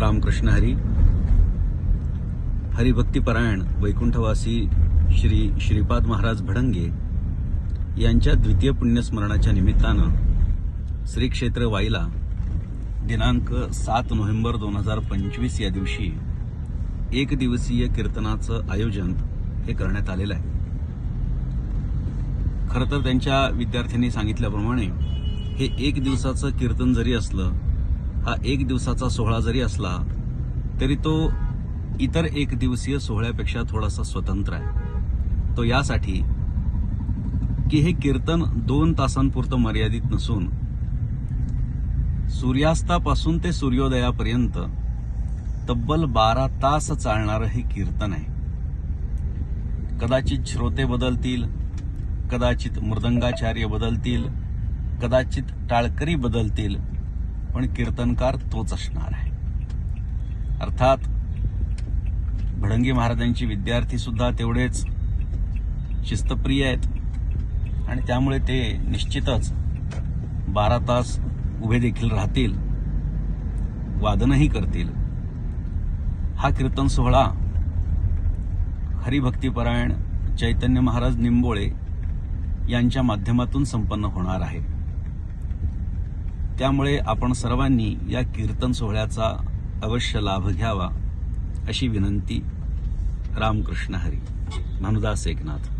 रामकृष्ण हरी हरिभक्तीपरायण वैकुंठवासी श्री श्रीपाद महाराज भडंगे यांच्या द्वितीय पुण्यस्मरणाच्या निमित्तानं श्री क्षेत्र वाईला दिनांक सात नोव्हेंबर दोन हजार पंचवीस या दिवशी एक दिवसीय कीर्तनाचं आयोजन हे करण्यात आलेलं आहे. खरं तर त्यांच्या विद्यार्थ्यांनी सांगितल्याप्रमाणे हे एक दिवसाचं कीर्तन जरी असलं हा एक दिवसाचा सोहळा जरी असला तरी तो इतर एक दिवसीय सोहळ्यापेक्षा थोडासा स्वतंत्र आहे. तो यासाठी की हे कीर्तन दोन तासांपुरतं मर्यादित नसून सूर्यास्तापासून ते सूर्योदयापर्यंत तब्बल बारा तास चालणारं हे कीर्तन आहे. कदाचित श्रोते बदलतील कदाचित मृदंगाचार्य बदलतील कदाचित टाळकरी बदलतील पण कीर्तनकार तोच असणार आहे. अर्थात भडंगी महाराजांची विद्यार्थी सुद्धा तेवढेच शिस्तप्रिय आहेत. आणि त्यामुळे ते निश्चितच बारा तास उभे देखील राहतील वादनही करतील. हा कीर्तन सोहळा हरिभक्तीपरायण चैतन्य महाराज निंबोळे यांच्या माध्यमातून संपन्न होणार आहे. त्यामुळे आपण सर्वांनी या कीर्तन सोहळ्याचा अवश्य लाभ घ्यावा अशी विनंती. रामकृष्ण हरी. भानुदास एकनाथ.